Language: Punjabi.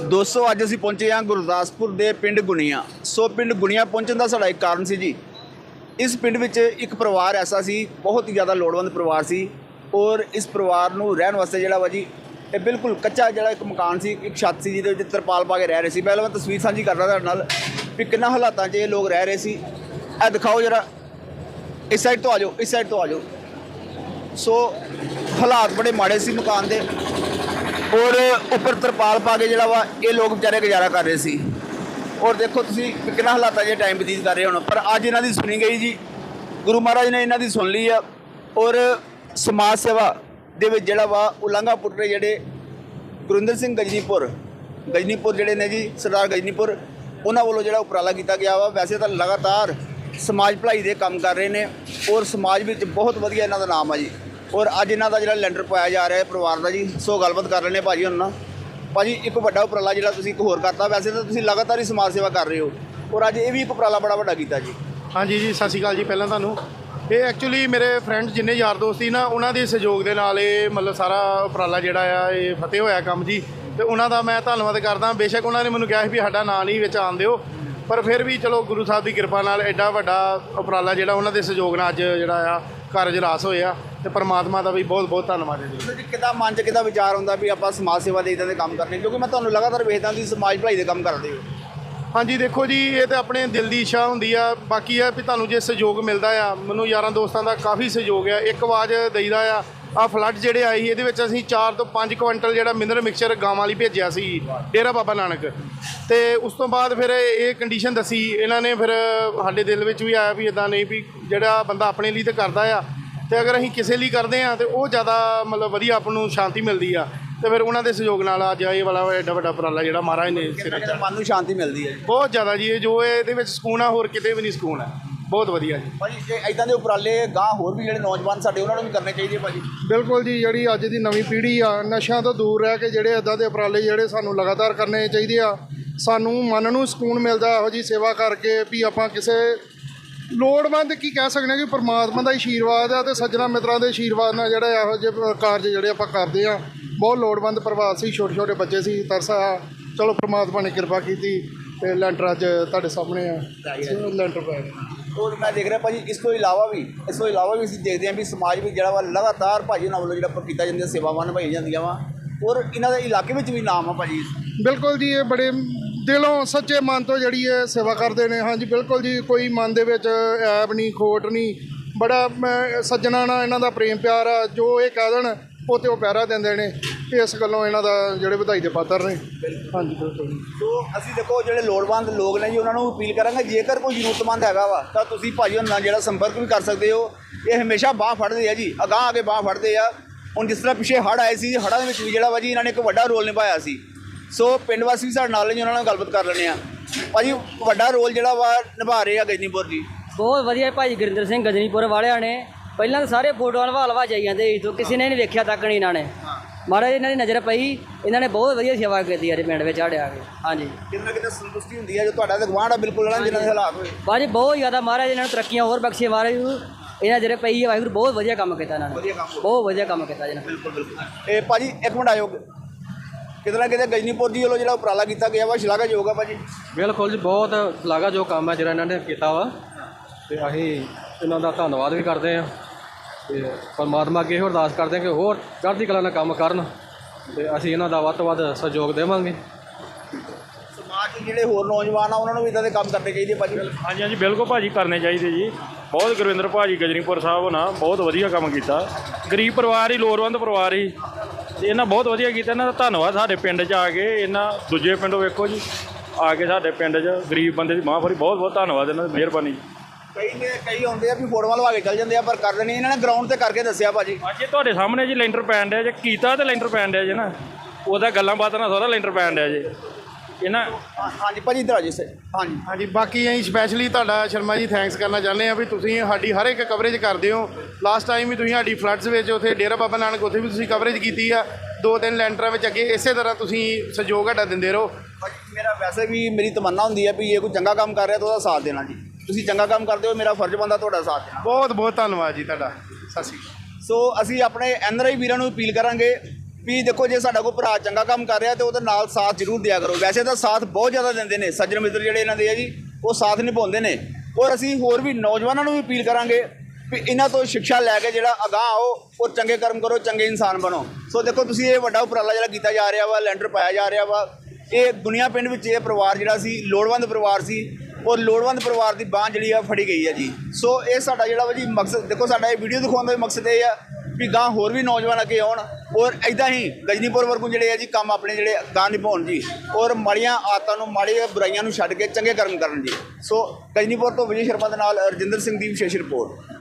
ਦੋਸਤੋ, ਅੱਜ ਅਸੀਂ ਪਹੁੰਚੇ ਹਾਂ ਗੁਰਦਾਸਪੁਰ ਦੇ ਪਿੰਡ ਗੁਣੀਆਂ। ਸੋ, ਪਿੰਡ ਗੁਣੀਆਂ ਪਹੁੰਚਣ ਦਾ ਸਾਡਾ ਇੱਕ ਕਾਰਨ ਸੀ ਜੀ। ਇਸ ਪਿੰਡ ਵਿੱਚ ਇੱਕ ਪਰਿਵਾਰ ਐਸਾ ਸੀ, ਬਹੁਤ ਹੀ ਜ਼ਿਆਦਾ ਲੋੜਵੰਦ ਪਰਿਵਾਰ ਸੀ ਔਰ ਇਸ ਪਰਿਵਾਰ ਨੂੰ ਰਹਿਣ ਵਾਸਤੇ ਜਿਹੜਾ ਵਾ ਜੀ, ਇਹ ਬਿਲਕੁਲ ਕੱਚਾ ਜਿਹੜਾ ਇੱਕ ਮਕਾਨ ਸੀ, ਇੱਕ ਛੱਤ ਸੀ ਜਿਹਦੇ ਵਿੱਚ ਤਰਪਾਲ ਪਾ ਕੇ ਰਹਿ ਰਹੇ ਸੀ। ਪਹਿਲਾਂ ਮੈਂ ਤਸਵੀਰ ਸਾਂਝੀ ਕਰਦਾ ਤੁਹਾਡੇ ਨਾਲ ਵੀ ਕਿੰਨਾ ਹਾਲਾਤਾਂ 'ਚ ਇਹ ਲੋਕ ਰਹਿ ਰਹੇ ਸੀ। ਇਹ ਦਿਖਾਓ ਜਰਾ, ਇਸ ਸਾਈਡ ਤੋਂ ਆ ਜਾਓ, ਇਸ ਸਾਈਡ ਤੋਂ ਆ ਜਾਓ। ਸੋ, ਹਾਲਾਤ ਬੜੇ ਮਾੜੇ ਸੀ ਮਕਾਨ ਦੇ। ਔਰ ਉੱਪਰ ਤਰਪਾਲ ਪਾ ਕੇ ਜਿਹੜਾ ਵਾ, ਇਹ ਲੋਕ ਵਿਚਾਰੇ ਗੁਜ਼ਾਰਾ ਕਰ ਰਹੇ ਸੀ। ਔਰ ਦੇਖੋ ਤੁਸੀਂ ਕਿੰਨਾ ਹਾਲਾਤਾਂ 'ਚ ਟਾਈਮ ਬਤੀਤ ਕਰ ਰਹੇ ਹੁਣ। ਪਰ ਅੱਜ ਇਹਨਾਂ ਦੀ ਸੁਣੀ ਗਈ ਜੀ। ਗੁਰੂ ਮਹਾਰਾਜ ਨੇ ਇਹਨਾਂ ਦੀ ਸੁਣ ਲਈ ਆ। ਔਰ ਸਮਾਜ ਸੇਵਾ ਦੇ ਵਿੱਚ ਜਿਹੜਾ ਵਾ ਉਲੰਘਾ ਪੁੱਟਰੇ ਜਿਹੜੇ ਗੁਰਿੰਦਰ ਸਿੰਘ ਗਜਨੀਪੁਰ। ਗਜਨੀਪੁਰ ਜਿਹੜੇ ਨੇ ਜੀ, ਸਰਦਾਰ ਗਜਨੀਪੁਰ, ਉਹਨਾਂ ਵੱਲੋਂ ਜਿਹੜਾ ਉਪਰਾਲਾ ਕੀਤਾ ਗਿਆ ਵਾ। ਵੈਸੇ ਤਾਂ ਲਗਾਤਾਰ ਸਮਾਜ ਭਲਾਈ ਦੇ ਕੰਮ ਕਰ ਰਹੇ ਨੇ। ਔਰ ਸਮਾਜ ਵਿੱਚ ਬਹੁਤ ਵਧੀਆ ਇਹਨਾਂ ਦਾ ਨਾਮ ਆ ਜੀ। ਔਰ ਅੱਜ ਇਹਨਾਂ ਦਾ ਜਿਹੜਾ ਲੈਂਡਰ ਪਾਇਆ ਜਾ ਰਿਹਾ ਹੈ ਪਰਿਵਾਰ ਦਾ ਜੀ, ਸੋ ਗੱਲਬਾਤ ਕਰ ਲੈਣੇ ਭਾਜੀ ਉਹਨਾਂ ਨਾਲ। ਭਾਜੀ, ਇੱਕ ਵੱਡਾ ਉਪਰਾਲਾ ਜਿਹੜਾ ਤੁਸੀਂ ਇੱਕ ਹੋਰ ਕਰਤਾ, ਵੈਸੇ ਤਾਂ ਤੁਸੀਂ ਲਗਾਤਾਰ ਹੀ ਸਮਾਜ ਸੇਵਾ ਕਰ ਰਹੇ ਹੋ। ਔਰ ਅੱਜ ਇਹ ਵੀ ਇੱਕ ਉਪਰਾਲਾ ਬੜਾ ਵੱਡਾ ਕੀਤਾ ਜੀ। ਹਾਂਜੀ ਜੀ, ਸਤਿ ਸ਼੍ਰੀ ਅਕਾਲ ਜੀ ਪਹਿਲਾਂ ਤੁਹਾਨੂੰ। ਇਹ ਐਕਚੁਅਲੀ ਮੇਰੇ ਫਰੈਂਡ ਜਿੰਨੇ ਯਾਰ ਦੋਸਤ ਸੀ ਨਾ, ਉਹਨਾਂ ਦੇ ਸਹਿਯੋਗ ਦੇ ਨਾਲ ਇਹ ਮਤਲਬ ਸਾਰਾ ਉਪਰਾਲਾ ਜਿਹੜਾ ਆ, ਇਹ ਫਤਿਹ ਹੋਇਆ ਕੰਮ ਜੀ। ਤੇ ਉਹਨਾਂ ਦਾ ਮੈਂ ਧੰਨਵਾਦ ਕਰਦਾ। ਬੇਸ਼ੱਕ ਉਹਨਾਂ ਨੇ ਮੈਨੂੰ ਕਿਹਾ ਸੀ ਵੀ ਸਾਡਾ ਨਾਂ ਨਹੀਂ ਵਿੱਚ ਆਉਣ ਦਿਓ। ਪਰ ਫਿਰ ਵੀ ਚਲੋ ਗੁਰੂ ਸਾਹਿਬ ਦੀ ਕਿਰਪਾ ਨਾਲ ਐਡਾ ਵੱਡਾ ਉਪਰਾਲਾ ਜਿਹੜਾ ਉਹਨਾਂ ਦੇ ਸਹਿਯੋਗ ਨਾਲ ਅੱਜ ਜਿਹੜਾ ਆ, ਕਾਰਜ ਰਾਸ ਹੋਇਆ ਤੇ ਪਰਮਾਤਮਾ ਦਾ ਵੀ ਬਹੁਤ ਬਹੁਤ ਧੰਨਵਾਦ ਹੈ ਜੀ। ਕਿੱਦਾਂ ਮਨ 'ਚ ਕਿੱਦਾਂ ਵਿਚਾਰ ਹੁੰਦਾ ਵੀ ਆਪਾਂ ਸਮਾਜ ਸੇਵਾ ਦੇ ਇਦਾਂ ਦੇ ਕੰਮ ਕਰਨੇ? ਕਿਉਂਕਿ ਮੈਂ ਤੁਹਾਨੂੰ ਲਗਾਤਾਰ ਵੇਖਦਾ ਤੁਸੀਂ ਸਮਾਜ ਭਲਾਈ ਦੇ ਕੰਮ ਕਰਦੇ ਹੋ। ਹਾਂਜੀ ਦੇਖੋ ਜੀ ਇਹ ਤਾਂ ਆਪਣੇ ਦਿਲ ਦੀ ਇੱਛਾ ਹੁੰਦੀ ਆ। ਬਾਕੀ ਆ ਵੀ ਤੁਹਾਨੂੰ ਜੇ ਸਹਿਯੋਗ ਮਿਲਦਾ ਆ ਮੈਨੂੰ ਯਾਰਾਂ ਦੋਸਤਾਂ ਦਾ ਕਾਫੀ ਸਹਿਯੋਗ ਆ। ਇੱਕ ਆਵਾਜ਼ ਦਈਦਾ ਆ ਆ ਫਲੱਡ ਜਿਹੜੇ ਆਏ ਸੀ ਇਹਦੇ ਵਿੱਚ ਅਸੀਂ 4 ਤੋਂ 5 ਕੁਇੰਟਲ ਜਿਹੜਾ ਮਿਨਰਲ ਮਿਕਸਚਰ ਗਾਵਾਂ ਵਾਲੀ ਭੇਜਿਆ ਸੀ ਡੇਰਾ ਬਾਬਾ ਨਾਨਕ। ਤੇ ਉਸ ਤੋਂ ਬਾਅਦ ਫਿਰ ਇਹ ਕੰਡੀਸ਼ਨ ਦੱਸੀ। ਇਹਨਾਂ ਨੇ ਫਿਰ ਸਾਡੇ ਦਿਲ ਵਿੱਚ ਵੀ ਆਇਆ ਵੀ ਇਦਾਂ ਨਹੀਂ ਵੀ ਜਿਹੜਾ ਬੰਦਾ ਆਪਣੇ ਲਈ ਤੇ ਕਰਦਾ ਆ ਤੇ ਅਗਰ ਅਸੀਂ ਕਿਸੇ ਲਈ ਕਰਦੇ ਆ ਤੇ ਉਹ ਜ਼ਿਆਦਾ ਮਤਲਬ ਵਧੀਆ ਆਪ ਨੂੰ ਸ਼ਾਂਤੀ ਮਿਲਦੀ ਆ ਤੇ ਫਿਰ ਉਹਨਾਂ ਦੇ ਸਹਿਯੋਗ ਨਾਲ ਅੱਜ ਇਹ ਵਾਲਾ ਐਡਾ ਵੱਡਾ ਉਪਰਾਲਾ ਜਿਹੜਾ ਮਹਾਰਾਜ ਨੇ ਸਿਰੇ ਕਿਤੇ ਮਨ ਨੂੰ ਸ਼ਾਂਤੀ ਮਿਲਦੀ ਹੈ ਬਹੁਤ ਜ਼ਿਆਦਾ ਜੀ ਇਹ ਜੋ ਇਹ ਇਹਦੇ ਵਿੱਚ ਸਕੂਨ ਆ ਹੋਰ ਕਿਤੇ ਵੀ ਨਹੀਂ ਸਕੂਨ ਹੈ ਬਹੁਤ ਵਧੀਆ ਜੀ। ਭਾਜੀ ਜੇ ਇਦਾਂ ਦੇ ਉਪਰਾਲੇ ਗਾਂ ਹੋਰ ਵੀ ਜਿਹੜੇ ਨੌਜਵਾਨ ਸਾਡੇ ਉਹਨਾਂ ਨੂੰ ਵੀ ਕਰਨੇ ਚਾਹੀਦੇ ਭਾਜੀ? ਬਿਲਕੁਲ ਜੀ ਜਿਹੜੀ ਅੱਜ ਦੀ ਨਵੀਂ ਪੀੜ੍ਹੀ ਆ ਨਸ਼ਿਆਂ ਤੋਂ ਦੂਰ ਰਹਿ ਕੇ ਜਿਹੜੇ ਇਦਾਂ ਦੇ ਉਪਰਾਲੇ ਜਿਹੜੇ ਸਾਨੂੰ ਲਗਾਤਾਰ ਕਰਨੇ ਚਾਹੀਦੇ ਆ ਸਾਨੂੰ ਮਨ ਨੂੰ ਸਕੂਨ ਮਿਲਦਾ ਇਹੋ ਜੀ ਸੇਵਾ ਕਰਕੇ ਵੀ ਆਪਾਂ ਕਿਸੇ ਲੋੜਵੰਦ ਕੀ ਕਹਿ ਸਕਦੇ ਹਾਂ ਕਿ ਪਰਮਾਤਮਾ ਦਾ ਆਸ਼ੀਰਵਾਦ ਆ ਤੇ ਸੱਜਣਾ ਮਿੱਤਰਾਂ ਦੇ ਆਸ਼ੀਰਵਾਦ ਨਾਲ ਜਿਹੜੇ ਇਹੋ ਜਿਹੇ ਕਾਰਜ ਜਿਹੜੇ ਆਪਾਂ ਕਰਦੇ ਆ ਬਹੁਤ ਲੋੜਵੰਦ ਪਰਿਵਾਰ ਸੀ ਛੋਟੇ ਛੋਟੇ ਬੱਚੇ ਸੀ ਤਰਸ ਆਇਆ ਚਲੋ ਪਰਮਾਤਮਾ ਨੇ ਕਿਰਪਾ ਕੀਤੀ ਤੇ ਲੈਂਟਰ ਅੱਜ ਤੁਹਾਡੇ ਸਾਹਮਣੇ ਆ। ਲੈਂਟਰ ਪਾਇਆ ਔਰ ਮੈਂ ਦੇਖ ਰਿਹਾ ਭਾਜੀ ਇਸ ਤੋਂ ਇਲਾਵਾ ਵੀ ਇਸ ਤੋਂ ਇਲਾਵਾ ਵੀ ਅਸੀਂ ਦੇਖਦੇ ਹਾਂ ਵੀ ਸਮਾਜ ਵਿੱਚ ਜਿਹੜਾ ਵਾ ਲਗਾਤਾਰ ਭਾਜੀ ਉਹਨਾਂ ਵੱਲੋਂ ਜਿਹੜਾ ਕੀਤਾ ਜਾਂਦੀਆਂ ਸੇਵਾਵਾਂ ਨਿਭਾਈਆਂ ਜਾਂਦੀਆਂ ਵਾ। ਔਰ ਇਹਨਾਂ ਦੇ ਇਲਾਕੇ ਵਿੱਚ ਵੀ ਨਾਮ ਆ ਭਾਜੀ। ਬਿਲਕੁਲ ਜੀ ਇਹ ਬੜੇ ਦਿਲੋਂ ਸੱਚੇ ਮਨ ਤੋਂ ਜਿਹੜੀ ਇਹ ਸੇਵਾ ਕਰਦੇ ਨੇ। ਹਾਂਜੀ ਬਿਲਕੁਲ ਜੀ ਕੋਈ ਮਨ ਦੇ ਵਿੱਚ ਐਬ ਨਹੀਂ ਖੋਟ ਨਹੀਂ। ਬੜਾ ਸੱਜਣਾ ਨਾਲ ਇਹਨਾਂ ਦਾ ਪ੍ਰੇਮ ਪਿਆਰ ਆ ਜੋ ਇਹ ਕਹਿ ਦੇਣ ਉਹ ਤੇ ਉਹ ਪਿਆਰਾ ਦਿੰਦੇ ਨੇ। ਇਸ ਗੱਲੋਂ ਇਹਨਾਂ ਦਾ ਜਿਹੜੇ ਵਧਾਈ ਦੇ ਪਾਤਰ ਨੇ। ਹਾਂਜੀ ਬਿਲਕੁਲ ਜੀ। ਸੋ ਅਸੀਂ ਦੇਖੋ ਜਿਹੜੇ ਲੋੜਵੰਦ ਲੋਕ ਨੇ ਜੀ ਉਹਨਾਂ ਨੂੰ ਅਪੀਲ ਕਰਾਂਗੇ ਜੇਕਰ ਕੋਈ ਜ਼ਰੂਰਤਮੰਦ ਹੈਗਾ ਵਾ ਤਾਂ ਤੁਸੀਂ ਭਾਜੀ ਉਹਨਾਂ ਨਾਲ ਜਿਹੜਾ ਸੰਪਰਕ ਵੀ ਕਰ ਸਕਦੇ ਹੋ। ਇਹ ਹਮੇਸ਼ਾ ਬਾਹ ਫੜਦੇ ਆ ਜੀ ਅਗਾਂਹ ਆ ਕੇ ਬਾਹ ਫੜਦੇ ਆ। ਹੁਣ ਜਿਸ ਤਰ੍ਹਾਂ ਪਿਛੇ ਹੜ੍ਹ ਆਏ ਸੀ ਹੜ੍ਹਾਂ ਦੇ ਵਿੱਚ ਵੀ ਜਿਹੜਾ ਵਾ ਜੀ ਇਹਨਾਂ ਨੇ ਇੱਕ ਵੱਡਾ ਰੋਲ ਨਿਭਾਇਆ ਸੀ। ਸੋ ਪਿੰਡ ਵਾਸੀ ਵੀ ਸਾਡੇ ਨਾਲ ਨੇ ਜੀ ਉਹਨਾਂ ਨਾਲ ਗੱਲਬਾਤ ਕਰ ਲੈਂਦੇ ਆ ਭਾਜੀ ਵੱਡਾ ਰੋਲ ਜਿਹੜਾ ਵਾ ਨਿਭਾ ਰਹੇ ਆ ਗਜਨੀਪੁਰ ਜੀ। ਬਹੁਤ ਵਧੀਆ ਭਾਈ ਗੁਰਿੰਦਰ ਸਿੰਘ ਗਜਨੀਪੁਰ ਵਾਲਿਆਂ ਨੇ ਪਹਿਲਾਂ ਤਾਂ ਸਾਰੇ ਫੋਟੋਆਂ ਹਲਵਾ ਹਲਵਾ ਜਾਈ ਜਾਂਦੇ ਸੀ ਤੋਂ ਕਿਸੇ ਨੇ ਨਹੀਂ ਵੇਖਿਆ ਤੱਕ ਨਹੀਂ ਇਹਨਾਂ ਨੇ। ਮਹਾਰਾਜ ਇਹਨਾਂ ਦੀ ਨਜ਼ਰ ਪਈ ਇਹਨਾਂ ਨੇ ਬਹੁਤ ਵਧੀਆ ਸੇਵਾ ਕੀਤੀ ਯਾਰ ਪਿੰਡ ਵਿੱਚ ਸਾਡੇ ਆ ਕੇ ਹਾਂਜੀ। ਕਿਤੇ ਨਾ ਕਿਤੇ ਸੰਤੁਸ਼ਟੀ ਹੁੰਦੀ ਹੈ ਜੋ ਤੁਹਾਡਾ ਤੇ ਗਵਾਂਢ ਆ ਬਿਲਕੁਲ ਜਿਹੜਾ ਜਿਨ੍ਹਾਂ ਦੇ ਹਾਲਾਤ ਹੋਏ। ਬਾਜੀ ਬਹੁਤ ਜ਼ਿਆਦਾ ਮਹਾਰਾਜ ਇਹਨਾਂ ਨੂੰ ਤਰੱਕੀਆਂ ਹੋਰ ਬਖਸ਼ੇ ਮਹਾਰਾਜ ਨੂੰ ਇਹਨਾਂ ਜਿਹੜੇ ਪਈ ਹੈ ਵਾਹਿਗੁਰੂ ਬਹੁਤ ਵਧੀਆ ਕੰਮ ਕੀਤਾ ਇਹਨਾਂ ਨੇ। ਵਧੀਆ ਕੰਮ ਬਹੁਤ ਵਧੀਆ ਕੰਮ ਕੀਤਾ ਜੀ ਇਹਨਾਂ ਨੇ। ਬਿਲਕੁਲ ਬਿਲਕੁਲ। ਇਹ ਭਾਜੀ ਇੱਕ ਮਿੰਟ ਆਇਓ। ਕਿਤੇ ਨਾ ਕਿਤੇ ਗਜਨੀਪੁਰ ਜੀ ਵੱਲੋਂ ਜਿਹੜਾ ਉਪਰਾਲਾ ਕੀਤਾ ਗਿਆ ਵਾ ਸ਼ਲਾਘਾਯੋਗ ਆ ਭਾਜੀ। ਬਿਲਕੁਲ ਜੀ ਬਹੁਤ ਲਾਗਾ ਜੋ ਕੰਮ ਹੈ ਜਿਹੜਾ ਇਹਨਾਂ ਨੇ ਕੀਤਾ ਵਾ। ਤੇ ਅਸੀਂ ਇਹਨਾਂ ਦਾ ਧੰਨਵਾਦ ਵੀ ਕਰਦੇ ਹਾਂ। ਤੇ ਪਰਮਾਤਮਾ ਅੱਗੇ ਇਹੋ ਅਰਦਾਸ ਕਰਦੇ ਹਾਂ ਕਿ ਹੋਰ ਚੜ੍ਹਦੀ ਕਲਾ ਨਾਲ ਕੰਮ ਕਰਨ ਤੇ ਅਸੀਂ ਇਹਨਾਂ ਦਾ ਵੱਧ ਤੋਂ ਵੱਧ ਸਹਿਯੋਗ ਦੇਵਾਂਗੇ। ਸਮਾਜ 'ਚ ਜਿਹੜੇ ਹੋਰ ਨੌਜਵਾਨ ਆ ਉਹਨਾਂ ਨੂੰ ਵੀ ਇਦਾਂ ਦੇ ਕੰਮ ਕਰਨੇ ਚਾਹੀਦੇ ਭਾਜੀ। ਹਾਂਜੀ ਹਾਂਜੀ ਬਿਲਕੁਲ ਭਾਜੀ ਕਰਨੇ ਚਾਹੀਦੇ ਜੀ। ਬਹੁਤ ਗੁਰਵਿੰਦਰ ਭਾਜੀ ਗਜਨੀਪੁਰ ਸਾਹਿਬ ਨਾ ਬਹੁਤ ਵਧੀਆ ਕੰਮ ਕੀਤਾ। ਗਰੀਬ ਪਰਿਵਾਰ ਹੀ ਲੋੜਵੰਦ ਪਰਿਵਾਰ ਹੀ। ਤੇ ਇਹਨਾਂ ਬਹੁਤ ਵਧੀਆ ਕੀਤਾ। ਇਹਨਾਂ ਦਾ ਧੰਨਵਾਦ ਸਾਡੇ ਪਿੰਡ 'ਚ ਆ ਕੇ। ਇਹਨਾਂ ਦੂਜੇ ਪਿੰਡੋਂ ਵੇਖੋ ਜੀ ਆ ਕੇ ਸਾਡੇ ਪਿੰਡ 'ਚ ਗਰੀਬ ਬੰਦੇ ਦੀ ਮਹਾਂਫਰੀ ਬਹੁਤ ਬਹੁਤ ਧੰਨਵਾਦ ਇਹਨਾਂ ਦੀ ਮਿਹਰਬਾਨੀ ਕਈ ਨੇ ਕਈ ਆਉਂਦੇ ਆ ਵੀ ਫੋਟੋਆਂ ਲਵਾ ਕੇ ਚੱਲ ਜਾਂਦੇ ਆ ਪਰ ਕਰਦੇ ਨਹੀਂ ਇਹਨਾਂ ਨੇ ਗਰਾਊਂਡ ਤੇ ਕਰਕੇ ਦੱਸਿਆ ਭਾਜੀ। ਅੱਜ ਇਹ ਤੁਹਾਡੇ ਸਾਹਮਣੇ ਜੀ ਲੈਂਟਰ ਪੈਣ ਡਿਆ। ਜੇ ਕੀਤਾ ਤੇ ਲੈਂਟਰ ਪੈਣ ਡਿਆ ਜੇ ਨਾ। ਉਹਦਾ ਗੱਲਾਂ ਬਾਤਾਂ ਨਾਲ ਸਾਰਾ ਲੈਂਟਰ ਪੈਣ ਡਿਆ ਜੇ। ਇਹਨਾਂ ਹਾਂਜੀ ਭਾਜੀ ਇਧਰ ਆ ਜੀ ਸੇ ਹਾਂਜੀ। ਹਾਂਜੀ ਬਾਕੀ ਅਸੀਂ ਸਪੈਸ਼ਲੀ ਤੁਹਾਡਾ ਸ਼ਰਮਾ ਜੀ ਥੈਂਕਸ ਕਰਨਾ ਚਾਹੁੰਦੇ ਆ ਵੀ ਤੁਸੀਂ ਸਾਡੀ ਹਰ ਇੱਕ ਕਵਰੇਜ ਕਰਦੇ ਹੋ। ਲਾਸਟ ਟਾਈਮ ਵੀ ਤੁਸੀਂ ਸਾਡੀ ਫਲੱਡਸ ਵਿੱਚ ਉੱਥੇ ਡੇਰਾ ਬਾਬਾ ਨਾਨਕ ਉੱਥੇ ਵੀ ਤੁਸੀਂ ਕਵਰੇਜ ਕੀਤੀ ਆ। ਦੋ ਤਿੰਨ ਲੈਂਟਰਾਂ ਵਿੱਚ ਅੱਗੇ ਇਸੇ ਤਰ੍ਹਾਂ ਤੁਸੀਂ ਸਹਿਯੋਗ ਸਾਡਾ ਦਿੰਦੇ ਰਹੋ। ਭਾਜੀ ਮੇਰਾ ਵੈਸੇ ਵੀ ਮੇਰੀ ਤਮੰਨਾ ਹੁੰਦੀ ਹੈ ਵੀ ਇਹ ਕੋਈ ਚੰਗਾ ਕੰਮ ਕਰ ਰਿਹਾ ਤਾਂ ਉਹਦਾ ਸਾਥ ਦੇਣਾ ਜੀ। ਤੁਸੀਂ ਚੰਗਾ ਕੰਮ ਕਰਦੇ ਹੋ ਮੇਰਾ ਫਰਜ਼ ਬਣਦਾ ਤੁਹਾਡਾ ਸਾਥ ਦੇਣਾ। ਬਹੁਤ ਬਹੁਤ ਧੰਨਵਾਦ ਜੀ ਤੁਹਾਡਾ। ਸਤਿ ਸ਼੍ਰੀ ਅਕਾਲ। ਸੋ ਅਸੀਂ ਆਪਣੇ ਐਨਆਰਆਈ ਵੀਰਾਂ ਨੂੰ ਅਪੀਲ ਕਰਾਂਗੇ ਵੀ ਦੇਖੋ ਜੇ ਸਾਡਾ ਕੋਈ ਭਰਾ ਚੰਗਾ ਕੰਮ ਕਰ ਰਿਹਾ ਤੇ ਉਹਦੇ ਨਾਲ ਸਾਥ ਜ਼ਰੂਰ ਦਿਆ ਕਰੋ। ਵੈਸੇ ਤਾਂ ਸਾਥ ਬਹੁਤ ਜ਼ਿਆਦਾ ਦਿੰਦੇ ਨੇ। ਸੱਜਣ ਮਿੱਤਰ ਜਿਹੜੇ ਇਹਨਾਂ ਦੇ ਆ ਜੀ, ਉਹ ਸਾਥ ਨਿਭਾਉਂਦੇ ਨੇ। ਔਰ ਅਸੀਂ ਹੋਰ ਵੀ ਨੌਜਵਾਨਾਂ ਨੂੰ ਵੀ ਅਪੀਲ ਕਰਾਂਗੇ ਵੀ ਇਹਨਾਂ ਤੋਂ ਸਿੱਖਿਆ ਲੈ ਕੇ ਜਿਹੜਾ ਅਗਾਹ ਆਓ ਔਰ ਚੰਗੇ ਕਰਮ ਕਰੋ, ਚੰਗੇ ਇਨਸਾਨ ਬਣੋ। ਸੋ ਦੇਖੋ ਤੁਸੀਂ ਇਹ ਵੱਡਾ ਉਪਰਾਲਾ ਜਿਹੜਾ ਕੀਤਾ ਜਾ ਰਿਹਾ ਵਾ, ਲੈਂਡਰ ਪਾਇਆ ਜਾ ਰਿਹਾ ਵਾ, ਇਹ ਦੁਨੀਆ ਪਿੰਡ ਵਿੱਚ ਇਹ ਪਰਿਵਾਰ ਜਿਹੜਾ ਸੀ, ਲੋੜਵੰਦ ਪਰਿਵਾਰ ਸੀ, ਔਰ ਲੋੜਵੰਦ ਪਰਿਵਾਰ ਦੀ ਬਾਂਹ ਜਿਹੜੀ ਆ ਫੜੀ ਗਈ ਹੈ ਜੀ। ਸੋ ਇਹ ਸਾਡਾ ਜਿਹੜਾ ਵਾ ਜੀ ਮਕਸਦ, ਦੇਖੋ ਸਾਡਾ ਇਹ ਵੀਡੀਓ ਦਿਖਾਉਣ ਦਾ ਵੀ ਮਕਸਦ ਇਹ ਆ ਵੀ ਗਾਂ ਹੋਰ ਵੀ ਨੌਜਵਾਨ ਅੱਗੇ ਆਉਣ ਔਰ ਐਦਾਂ ਹੀ ਗਜਨੀਪੁਰ ਵਰਗੂ ਜਿਹੜੇ ਆ ਜੀ, ਕੰਮ ਆਪਣੇ ਜਿਹੜੇ ਗਾਂ ਨਿਭਾਉਣ ਜੀ, ਔਰ ਮਾੜੀਆਂ ਆਦਤਾਂ ਨੂੰ, ਮਾੜੀਆਂ ਬੁਰਾਈਆਂ ਨੂੰ ਛੱਡ ਕੇ ਚੰਗੇ ਕਰਮ ਕਰਨ ਜੀ। ਸੋ ਗਜਨੀਪੁਰ ਤੋਂ ਵਿਜੇ ਸ਼ਰਮਾ ਦੇ ਨਾਲ ਰਜਿੰਦਰ ਸਿੰਘ ਦੀ ਵਿਸ਼ੇਸ਼ ਰਿਪੋਰਟ।